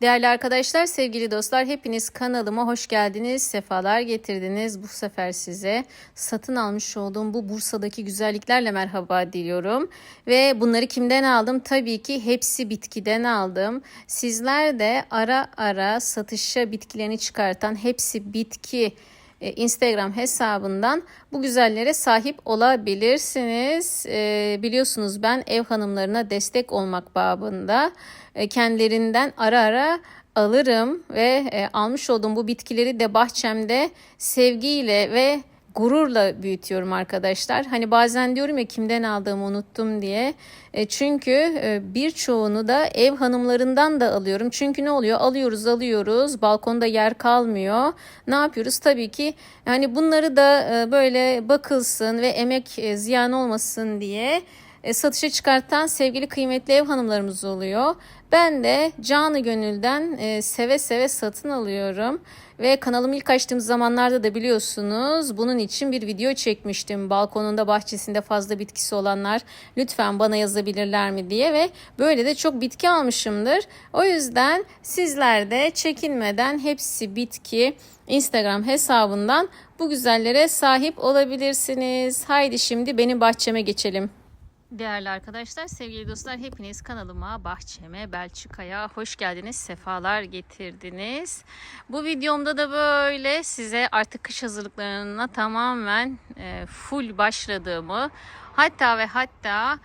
Değerli arkadaşlar, sevgili dostlar, hepiniz kanalıma hoş geldiniz, sefalar getirdiniz. Bu sefer size satın almış olduğum bu Bursa'daki güzelliklerle merhaba diliyorum. Ve bunları kimden aldım? Tabii ki hepsi bitkiden aldım. Sizler de ara ara satışa bitkilerini çıkartan hepsi bitki e, Instagram hesabından bu güzellere sahip olabilirsiniz. E, biliyorsunuz ben ev hanımlarına destek olmak babında e, kendilerinden ara ara alırım ve almış olduğum bu bitkileri de bahçemde sevgiyle ve gururla büyütüyorum arkadaşlar. Hani bazen diyorum ya kimden aldığımı unuttum diye. E, çünkü e, birçoğunu da ev hanımlarından da alıyorum. Çünkü ne oluyor? Alıyoruz alıyoruz. Balkonda yer kalmıyor. Ne yapıyoruz? Tabii ki yani bunları da e, böyle bakılsın ve emek e, ziyan olmasın diye satışa çıkartan sevgili kıymetli ev hanımlarımız oluyor. Ben de canı gönülden e, seve seve satın alıyorum. Ve kanalımı ilk açtığım zamanlarda da biliyorsunuz bunun için bir video çekmiştim. Balkonunda bahçesinde fazla bitkisi olanlar lütfen bana yazabilirler mi diye ve böyle de çok bitki almışımdır. O yüzden sizler de çekinmeden hepsi bitki Instagram hesabından bu güzellere sahip olabilirsiniz. Haydi şimdi benim bahçeme geçelim. Değerli arkadaşlar, sevgili dostlar hepiniz kanalıma, bahçeme, Belçika'ya hoş geldiniz, sefalar getirdiniz. Bu videomda da böyle size artık kış hazırlıklarına tamamen e, full başladığımı, hatta ve hatta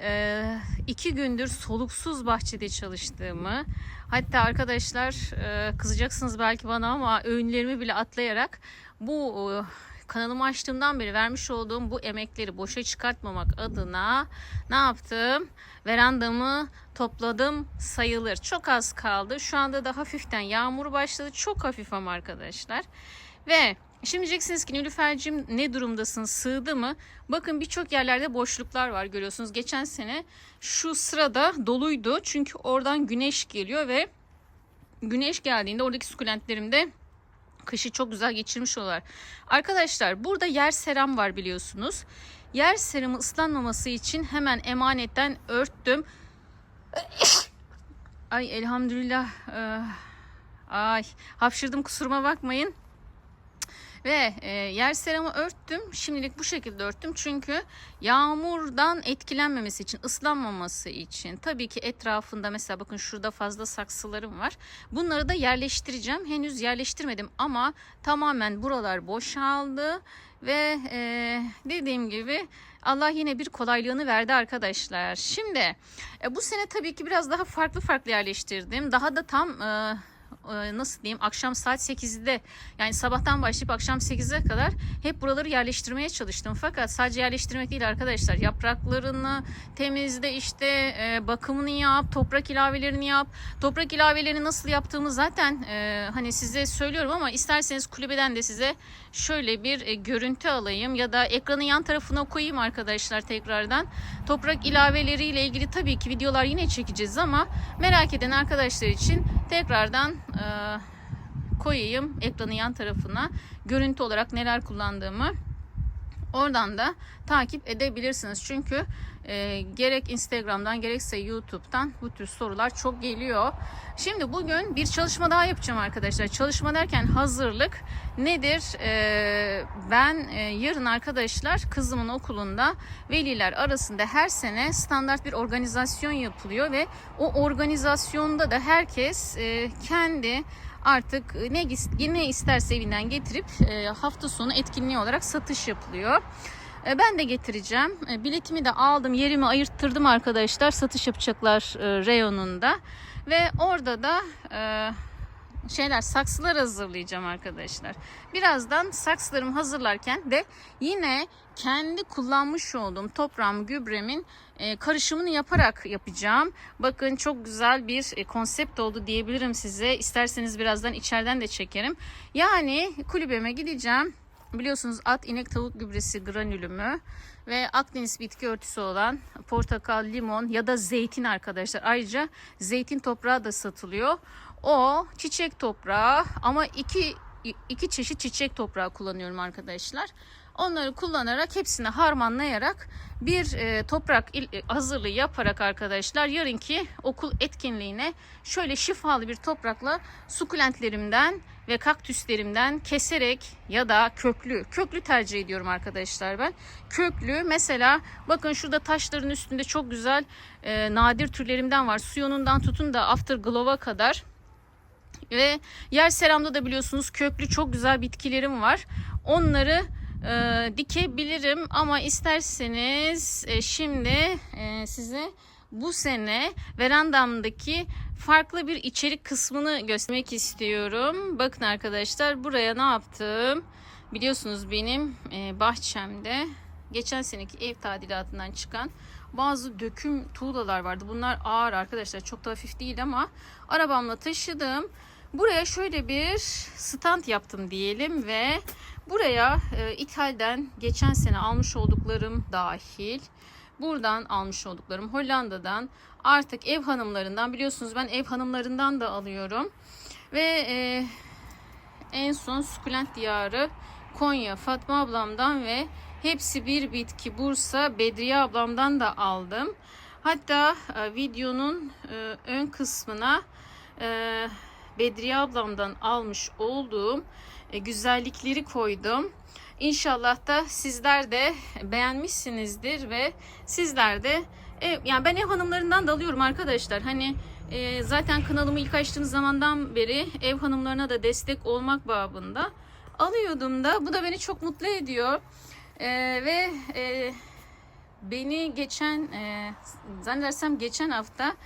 e, iki gündür soluksuz bahçede çalıştığımı, hatta arkadaşlar e, kızacaksınız belki bana ama öğünlerimi bile atlayarak bu kanalımı açtığımdan beri vermiş olduğum bu emekleri boşa çıkartmamak adına ne yaptım? Verandamı topladım sayılır. Çok az kaldı. Şu anda da hafiften yağmur başladı. Çok hafif ama arkadaşlar. Ve Şimdi diyeceksiniz ki Nilüfer'cim ne durumdasın sığdı mı? Bakın birçok yerlerde boşluklar var görüyorsunuz. Geçen sene şu sırada doluydu. Çünkü oradan güneş geliyor ve güneş geldiğinde oradaki sukulentlerim de kışı çok güzel geçirmiş oluyorlar. Arkadaşlar burada yer seram var biliyorsunuz. Yer seramı ıslanmaması için hemen emanetten örttüm. Ay elhamdülillah. Ee, ay hapşırdım kusuruma bakmayın. Ve e, yer seramı örttüm. Şimdilik bu şekilde örttüm. Çünkü yağmurdan etkilenmemesi için, ıslanmaması için. Tabii ki etrafında mesela bakın şurada fazla saksılarım var. Bunları da yerleştireceğim. Henüz yerleştirmedim ama tamamen buralar boşaldı. Ve e, dediğim gibi Allah yine bir kolaylığını verdi arkadaşlar. Şimdi e, bu sene tabii ki biraz daha farklı farklı yerleştirdim. Daha da tam... E, nasıl diyeyim akşam saat 8'de yani sabahtan başlayıp akşam 8'e kadar hep buraları yerleştirmeye çalıştım. Fakat sadece yerleştirmek değil arkadaşlar yapraklarını temizle işte e, bakımını yap toprak ilavelerini yap. Toprak ilavelerini nasıl yaptığımı zaten e, hani size söylüyorum ama isterseniz kulübeden de size şöyle bir e, görüntü alayım ya da ekranın yan tarafına koyayım arkadaşlar tekrardan. Toprak ilaveleriyle ilgili tabii ki videolar yine çekeceğiz ama merak eden arkadaşlar için tekrardan e, koyayım ekranın yan tarafına. Görüntü olarak neler kullandığımı oradan da takip edebilirsiniz. Çünkü e, gerek Instagram'dan gerekse YouTube'dan bu tür sorular çok geliyor. Şimdi bugün bir çalışma daha yapacağım arkadaşlar. Çalışma derken hazırlık nedir? E, ben e, yarın arkadaşlar kızımın okulunda veliler arasında her sene standart bir organizasyon yapılıyor ve o organizasyonda da herkes e, kendi artık ne ne isterse evinden getirip e, hafta sonu etkinliği olarak satış yapılıyor. E, ben de getireceğim. E, biletimi de aldım. Yerimi ayırttırdım arkadaşlar. Satış yapacaklar e, reyonunda. Ve orada da şeyler saksılar hazırlayacağım arkadaşlar. Birazdan saksılarımı hazırlarken de yine kendi kullanmış olduğum toprağım gübremin karışımını yaparak yapacağım. Bakın çok güzel bir konsept oldu diyebilirim size. İsterseniz birazdan içeriden de çekerim. Yani kulübeme gideceğim biliyorsunuz at, inek, tavuk gübresi granülümü ve Akdeniz bitki örtüsü olan portakal, limon ya da zeytin arkadaşlar. Ayrıca zeytin toprağı da satılıyor. O çiçek toprağı ama iki iki çeşit çiçek toprağı kullanıyorum arkadaşlar. Onları kullanarak hepsini harmanlayarak bir e, toprak e, hazırlığı yaparak arkadaşlar yarınki okul etkinliğine şöyle şifalı bir toprakla sukulentlerimden ve kaktüslerimden keserek ya da köklü, köklü tercih ediyorum arkadaşlar ben. Köklü mesela bakın şurada taşların üstünde çok güzel e, nadir türlerimden var. Suyonundan tutun da afterglow'a kadar. Ve yer seramda da biliyorsunuz köklü çok güzel bitkilerim var. Onları e, dikebilirim ama isterseniz e, şimdi e, size bu sene verandamdaki farklı bir içerik kısmını göstermek istiyorum. Bakın arkadaşlar buraya ne yaptım? Biliyorsunuz benim e, bahçemde geçen seneki ev tadilatından çıkan bazı döküm tuğlalar vardı. Bunlar ağır arkadaşlar. Çok da hafif değil ama arabamla taşıdım. Buraya şöyle bir stand yaptım diyelim ve buraya e, ithalden geçen sene almış olduklarım dahil buradan almış olduklarım Hollanda'dan artık ev hanımlarından biliyorsunuz ben ev hanımlarından da alıyorum ve e, en son sukulent diyarı Konya Fatma ablamdan ve hepsi bir bitki Bursa Bedriye ablamdan da aldım. Hatta e, videonun e, ön kısmına e, Bedriye ablamdan almış olduğum güzellikleri koydum. İnşallah da sizler de beğenmişsinizdir ve sizler de ev, yani ben ev hanımlarından da alıyorum arkadaşlar. Hani e, zaten kanalımı ilk açtığım zamandan beri ev hanımlarına da destek olmak babında alıyordum da. Bu da beni çok mutlu ediyor. E, ve e, beni geçen e, zannedersem geçen hafta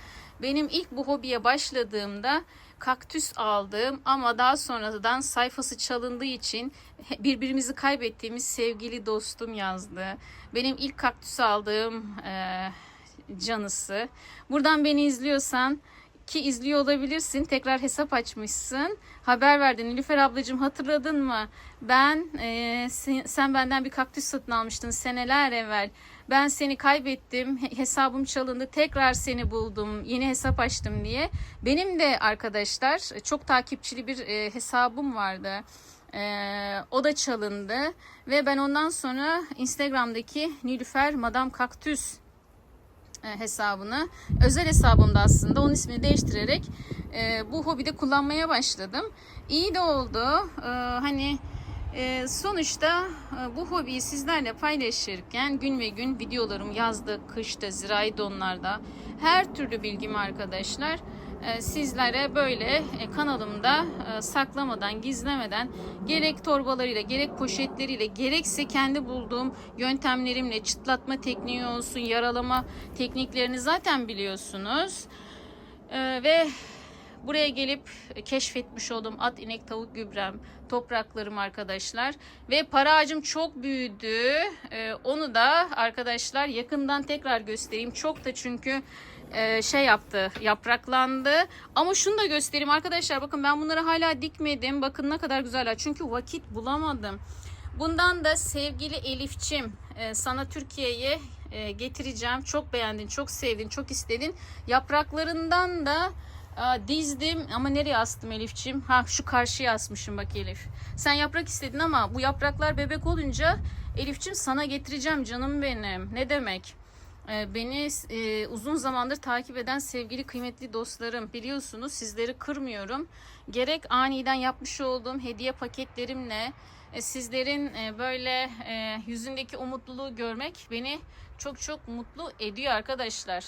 benim ilk bu hobiye başladığımda kaktüs aldım ama daha sonradan sayfası çalındığı için birbirimizi kaybettiğimiz sevgili dostum yazdı. Benim ilk kaktüs aldığım e, canısı. Buradan beni izliyorsan ki izliyor olabilirsin. Tekrar hesap açmışsın. Haber verdin. Nilüfer ablacığım hatırladın mı? Ben e, sen, sen benden bir kaktüs satın almıştın seneler evvel. Ben seni kaybettim. he- Hesabım çalındı. Tekrar seni buldum. Yeni hesap açtım diye. Benim de arkadaşlar çok takipçili bir e, hesabım vardı. Ee, o da çalındı ve ben ondan sonra Instagram'daki Nilüfer Madam Kaktüs e, hesabını özel hesabımda aslında onun ismini değiştirerek e, bu hobide kullanmaya başladım. İyi de oldu. E, hani sonuçta e, bu hobiyi sizlerle paylaşırken gün ve gün videolarım yazda, kışta, zirai donlarda her türlü bilgimi arkadaşlar e, sizlere böyle e, kanalımda saklamadan, gizlemeden gerek torbalarıyla, gerek poşetleriyle, gerekse kendi bulduğum yöntemlerimle çıtlatma tekniği olsun, yaralama tekniklerini zaten biliyorsunuz. Ve buraya gelip keşfetmiş olduğum at, inek, tavuk gübrem, topraklarım arkadaşlar. Ve para ağacım çok büyüdü. E, Onu da arkadaşlar yakından tekrar göstereyim. Çok da çünkü e, şey yaptı yapraklandı. Ama şunu da göstereyim arkadaşlar. Bakın ben bunları hala dikmedim. Bakın ne kadar güzeller çünkü vakit bulamadım. Bundan da sevgili Elifçim e, sana Türkiye'ye e, getireceğim. Çok beğendin çok sevdin çok istedin. Yapraklarından da dizdim ama nereye astım Elifçim ha şu karşıya asmışım bak Elif sen yaprak istedin ama bu yapraklar bebek olunca Elifçim sana getireceğim canım benim ne demek ee, Beni e, uzun zamandır takip eden sevgili kıymetli dostlarım biliyorsunuz sizleri kırmıyorum. Gerek aniden yapmış olduğum hediye paketlerimle e, sizlerin e, böyle e, yüzündeki o mutluluğu görmek beni çok çok mutlu ediyor arkadaşlar.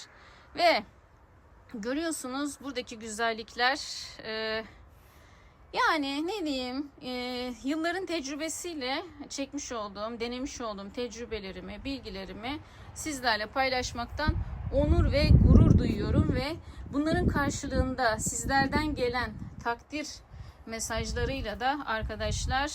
Ve görüyorsunuz buradaki güzellikler e, yani ne diyeyim e, yılların tecrübesiyle çekmiş olduğum, denemiş olduğum tecrübelerimi, bilgilerimi sizlerle paylaşmaktan onur ve gurur duyuyorum ve bunların karşılığında sizlerden gelen takdir mesajlarıyla da arkadaşlar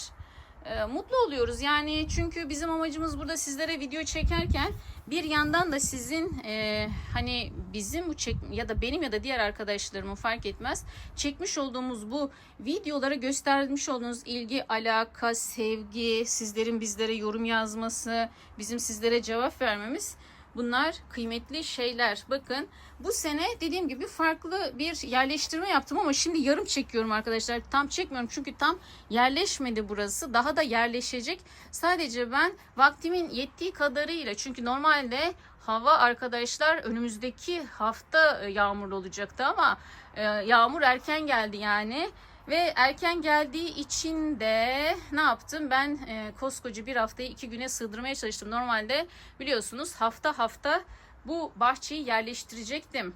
e, mutlu oluyoruz. Yani çünkü bizim amacımız burada sizlere video çekerken bir yandan da sizin e, hani bizim bu çek ya da benim ya da diğer arkadaşlarımın fark etmez çekmiş olduğumuz bu videolara göstermiş olduğunuz ilgi, alaka, sevgi, sizlerin bizlere yorum yazması, bizim sizlere cevap vermemiz Bunlar kıymetli şeyler. Bakın bu sene dediğim gibi farklı bir yerleştirme yaptım ama şimdi yarım çekiyorum arkadaşlar. Tam çekmiyorum çünkü tam yerleşmedi burası. Daha da yerleşecek. Sadece ben vaktimin yettiği kadarıyla çünkü normalde hava arkadaşlar önümüzdeki hafta e, yağmurlu olacaktı ama e, yağmur erken geldi yani. Ve erken geldiği için de ne yaptım? Ben e, koskoca bir haftayı iki güne sığdırmaya çalıştım. Normalde biliyorsunuz hafta hafta bu bahçeyi yerleştirecektim.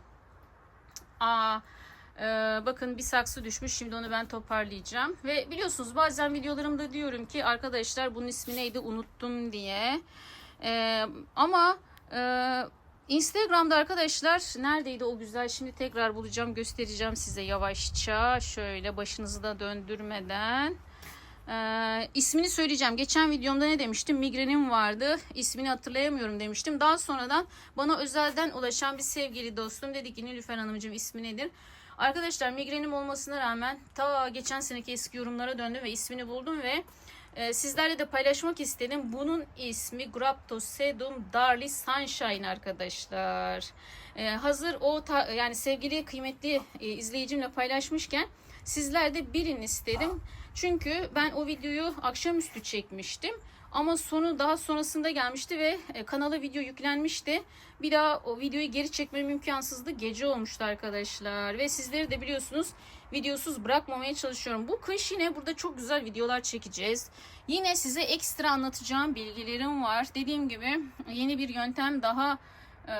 Aa, e, bakın bir saksı düşmüş. Şimdi onu ben toparlayacağım. Ve biliyorsunuz bazen videolarımda diyorum ki arkadaşlar bunun ismi neydi unuttum diye. E, ama e, Instagram'da arkadaşlar neredeydi o güzel? Şimdi tekrar bulacağım göstereceğim size yavaşça. Şöyle başınızı da döndürmeden. Ee, ismini söyleyeceğim. Geçen videomda ne demiştim? Migrenim vardı. İsmini hatırlayamıyorum demiştim. Daha sonradan bana özelden ulaşan bir sevgili dostum dedi ki Nilüfer Hanımcığım ismi nedir? Arkadaşlar migrenim olmasına rağmen ta geçen seneki eski yorumlara döndüm ve ismini buldum ve ee, sizlerle de paylaşmak istedim. Bunun ismi Graptosedum Darli Sunshine arkadaşlar. Ee, hazır o ta, yani sevgili kıymetli e, izleyicimle paylaşmışken sizler de bilin istedim. Çünkü ben o videoyu akşamüstü çekmiştim. Ama sonu daha sonrasında gelmişti ve e, kanala video yüklenmişti. Bir daha o videoyu geri çekmem imkansızdı. Gece olmuştu arkadaşlar. Ve sizleri de biliyorsunuz videosuz bırakmamaya çalışıyorum. Bu kış yine burada çok güzel videolar çekeceğiz. Yine size ekstra anlatacağım bilgilerim var. Dediğim gibi yeni bir yöntem daha e,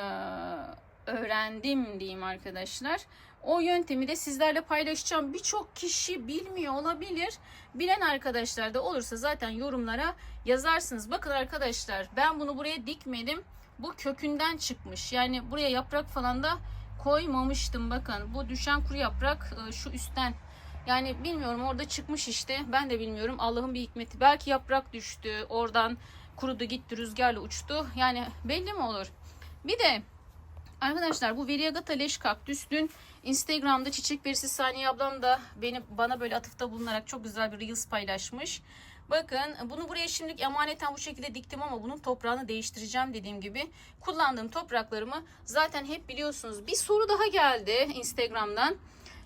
öğrendim diyeyim arkadaşlar. O yöntemi de sizlerle paylaşacağım. Birçok kişi bilmiyor olabilir. Bilen arkadaşlar da olursa zaten yorumlara yazarsınız. Bakın arkadaşlar ben bunu buraya dikmedim. Bu kökünden çıkmış. Yani buraya yaprak falan da koymamıştım. Bakın bu düşen kuru yaprak e, şu üstten. Yani bilmiyorum orada çıkmış işte. Ben de bilmiyorum. Allah'ın bir hikmeti. Belki yaprak düştü. Oradan kurudu gitti rüzgarla uçtu. Yani belli mi olur? Bir de Arkadaşlar bu Variegata leş kaktüs dün Instagram'da Çiçek Perisi Saniye ablam da beni bana böyle atıfta bulunarak çok güzel bir Reels paylaşmış. Bakın bunu buraya şimdilik emaneten bu şekilde diktim ama bunun toprağını değiştireceğim dediğim gibi. Kullandığım topraklarımı zaten hep biliyorsunuz. Bir soru daha geldi Instagram'dan.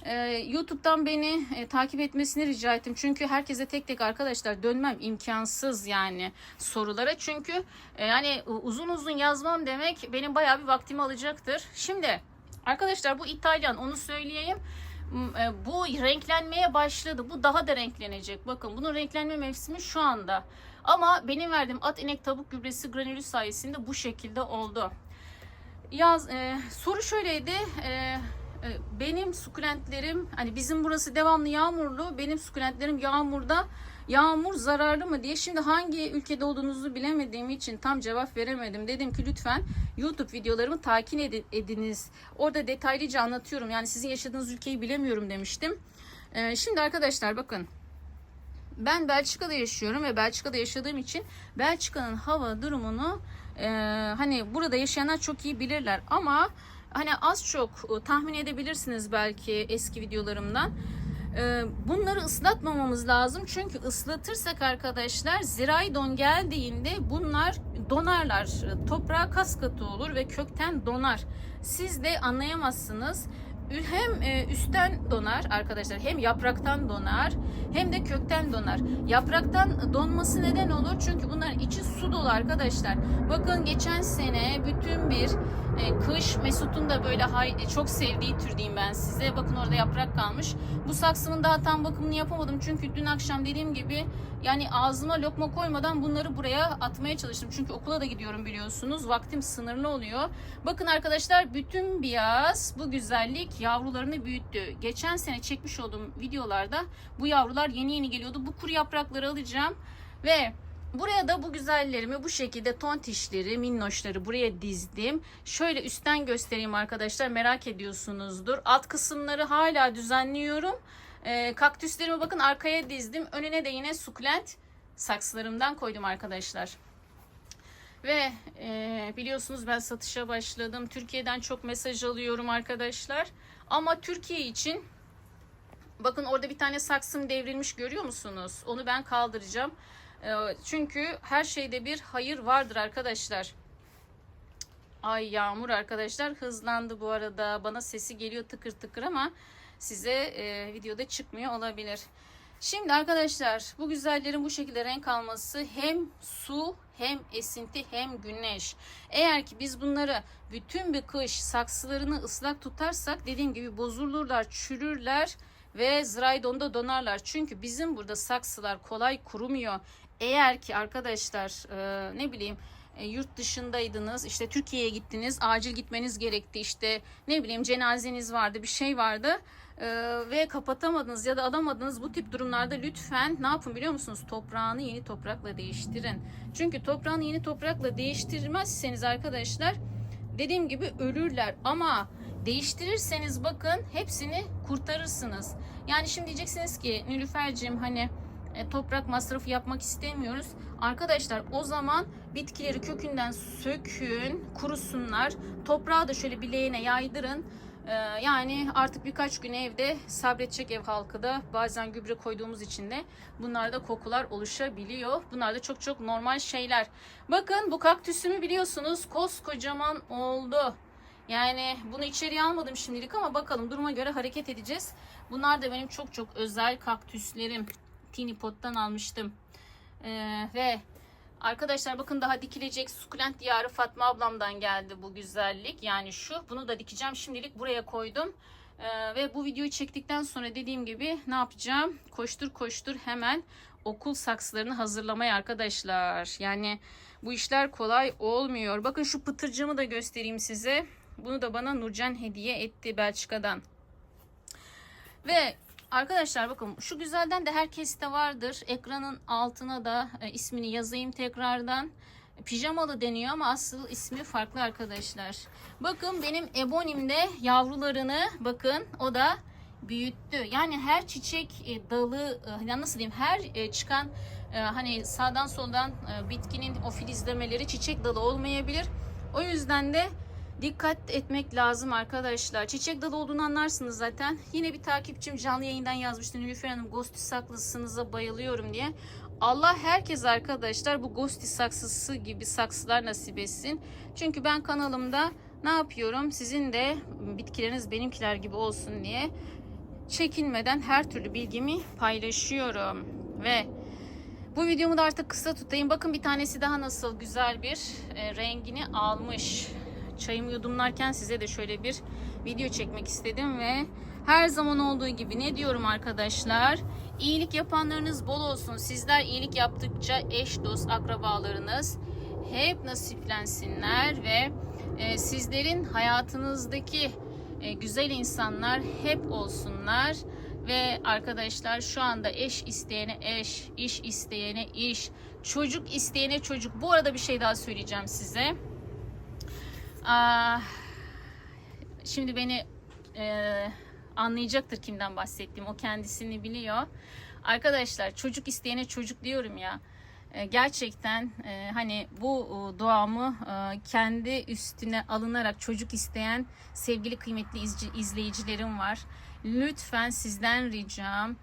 Ee, YouTube'dan beni e, takip etmesini rica ettim. Çünkü herkese tek tek arkadaşlar dönmem imkansız yani sorulara. Çünkü e, yani uzun uzun yazmam demek benim bayağı bir vaktimi alacaktır. Şimdi arkadaşlar bu İtalyan onu söyleyeyim. E, bu renklenmeye başladı. Bu daha da renklenecek. Bakın bunun renklenme mevsimi şu anda. Ama benim verdiğim at inek tavuk gübresi granülü sayesinde bu şekilde oldu. Yaz e, soru şöyleydi. E, benim sukulentlerim hani bizim burası devamlı yağmurlu. Benim sukulentlerim yağmurda yağmur zararlı mı diye şimdi hangi ülkede olduğunuzu bilemediğim için tam cevap veremedim. Dedim ki lütfen YouTube videolarımı takip ediniz. Orada detaylıca anlatıyorum. Yani sizin yaşadığınız ülkeyi bilemiyorum demiştim. Ee, şimdi arkadaşlar bakın. Ben Belçika'da yaşıyorum ve Belçika'da yaşadığım için Belçika'nın hava durumunu e, hani burada yaşayanlar çok iyi bilirler ama hani az çok e, tahmin edebilirsiniz belki eski videolarımdan. E, bunları ıslatmamamız lazım. Çünkü ıslatırsak arkadaşlar zirai don geldiğinde bunlar donarlar. Toprağa kas katı olur ve kökten donar. Siz de anlayamazsınız hem e, üstten donar arkadaşlar hem yapraktan donar hem de kökten donar. Yapraktan donması neden olur? Çünkü bunlar içi su dolu arkadaşlar. Bakın geçen sene bütün bir e, kış Mesut'un da böyle hay, çok sevdiği tür diyeyim ben size. Bakın orada yaprak kalmış. Bu saksımın daha tam bakımını yapamadım. Çünkü dün akşam dediğim gibi yani ağzıma lokma koymadan bunları buraya atmaya çalıştım. Çünkü okula da gidiyorum biliyorsunuz. Vaktim sınırlı oluyor. Bakın arkadaşlar bütün beyaz bu güzellik yavrularını büyüttü. Geçen sene çekmiş olduğum videolarda bu yavrular yeni yeni geliyordu. Bu kuru yaprakları alacağım ve Buraya da bu güzellerimi bu şekilde tontişleri, minnoşları buraya dizdim. Şöyle üstten göstereyim arkadaşlar merak ediyorsunuzdur. Alt kısımları hala düzenliyorum. E, kaktüslerimi bakın arkaya dizdim. Önüne de yine sukulent saksılarımdan koydum arkadaşlar. Ve e, biliyorsunuz ben satışa başladım. Türkiye'den çok mesaj alıyorum arkadaşlar. Ama Türkiye için bakın orada bir tane saksım devrilmiş görüyor musunuz? Onu ben kaldıracağım. E, çünkü her şeyde bir hayır vardır arkadaşlar. Ay yağmur arkadaşlar hızlandı bu arada. Bana sesi geliyor tıkır tıkır ama size e, videoda çıkmıyor olabilir. Şimdi arkadaşlar bu güzellerin bu şekilde renk alması hem su hem esinti hem güneş. Eğer ki biz bunları bütün bir kış saksılarını ıslak tutarsak dediğim gibi bozulurlar, çürürler ve zraydonda donarlar. Çünkü bizim burada saksılar kolay kurumuyor. Eğer ki arkadaşlar e, ne bileyim e, yurt dışındaydınız işte Türkiye'ye gittiniz acil gitmeniz gerekti işte ne bileyim cenazeniz vardı bir şey vardı e, ve kapatamadınız ya da alamadınız bu tip durumlarda lütfen ne yapın biliyor musunuz toprağını yeni toprakla değiştirin çünkü toprağını yeni toprakla değiştirmezseniz arkadaşlar dediğim gibi ölürler ama değiştirirseniz bakın hepsini kurtarırsınız yani şimdi diyeceksiniz ki Nilüfer'cim hani e, toprak masrafı yapmak istemiyoruz. Arkadaşlar o zaman bitkileri kökünden sökün, kurusunlar. Toprağı da şöyle bileğine yaydırın. E, yani artık birkaç gün evde sabredecek ev halkı da bazen gübre koyduğumuz için de bunlarda kokular oluşabiliyor. Bunlar da çok çok normal şeyler. Bakın bu kaktüsümü biliyorsunuz koskocaman oldu. Yani bunu içeriye almadım şimdilik ama bakalım duruma göre hareket edeceğiz. Bunlar da benim çok çok özel kaktüslerim. Tini Pot'tan almıştım. Ee, ve arkadaşlar bakın daha dikilecek sukulent diyarı Fatma ablamdan geldi bu güzellik. Yani şu bunu da dikeceğim. Şimdilik buraya koydum. Ee, ve bu videoyu çektikten sonra dediğim gibi ne yapacağım? Koştur koştur hemen okul saksılarını hazırlamaya arkadaşlar. Yani bu işler kolay olmuyor. Bakın şu pıtırcığımı da göstereyim size. Bunu da bana Nurcan hediye etti Belçika'dan. Ve Arkadaşlar bakın şu güzelden de herkeste vardır. Ekranın altına da e, ismini yazayım tekrardan. Pijamalı deniyor ama asıl ismi farklı arkadaşlar. Bakın benim ebonimde yavrularını bakın o da büyüttü. Yani her çiçek e, dalı e, nasıl diyeyim her çıkan hani sağdan soldan bitkinin o filizlemeleri çiçek dalı olmayabilir. O yüzden de dikkat etmek lazım arkadaşlar. Çiçek dalı olduğunu anlarsınız zaten. Yine bir takipçim canlı yayından yazmıştı. Nilüfer Hanım Ghosty saklısınıza bayılıyorum diye. Allah herkes arkadaşlar bu Ghosty saksısı gibi saksılar nasip etsin. Çünkü ben kanalımda ne yapıyorum? Sizin de bitkileriniz benimkiler gibi olsun diye çekinmeden her türlü bilgimi paylaşıyorum. Ve bu videomu da artık kısa tutayım. Bakın bir tanesi daha nasıl güzel bir e, rengini almış çayımı yudumlarken size de şöyle bir video çekmek istedim ve her zaman olduğu gibi ne diyorum arkadaşlar? İyilik yapanlarınız bol olsun. Sizler iyilik yaptıkça eş, dost, akrabalarınız hep nasiplensinler ve e, sizlerin hayatınızdaki e, güzel insanlar hep olsunlar. Ve arkadaşlar şu anda eş isteyene eş, iş isteyene iş, çocuk isteyene çocuk. Bu arada bir şey daha söyleyeceğim size. Aa, şimdi beni e, anlayacaktır kimden bahsettiğim. O kendisini biliyor. Arkadaşlar çocuk isteyene çocuk diyorum ya. E, gerçekten e, hani bu e, duamı e, kendi üstüne alınarak çocuk isteyen sevgili kıymetli izleyicilerim var. Lütfen sizden ricam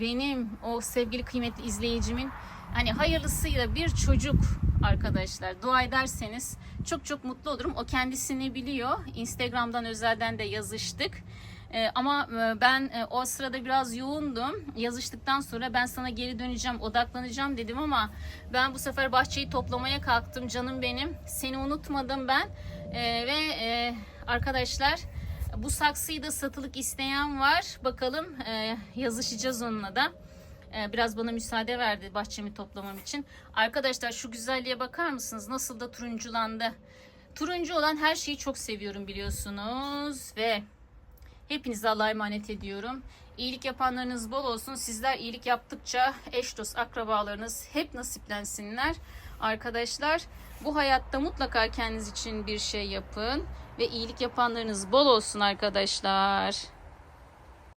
benim o sevgili kıymetli izleyicimin hani hayırlısıyla bir çocuk arkadaşlar dua ederseniz çok çok mutlu olurum. O kendisini biliyor. Instagram'dan özelden de yazıştık. Ee, ama e, ben e, o sırada biraz yoğundum. Yazıştıktan sonra ben sana geri döneceğim, odaklanacağım dedim ama ben bu sefer bahçeyi toplamaya kalktım canım benim. Seni unutmadım ben. Ee, ve e, arkadaşlar bu saksıyı da satılık isteyen var. Bakalım e, yazışacağız onunla da. Ee, biraz bana müsaade verdi bahçemi toplamam için. Arkadaşlar şu güzelliğe bakar mısınız? Nasıl da turunculandı. Turuncu olan her şeyi çok seviyorum biliyorsunuz. Ve hepinize Allah'a emanet ediyorum. İyilik yapanlarınız bol olsun. Sizler iyilik yaptıkça eş dost akrabalarınız hep nasiplensinler. Arkadaşlar bu hayatta mutlaka kendiniz için bir şey yapın. Ve iyilik yapanlarınız bol olsun arkadaşlar.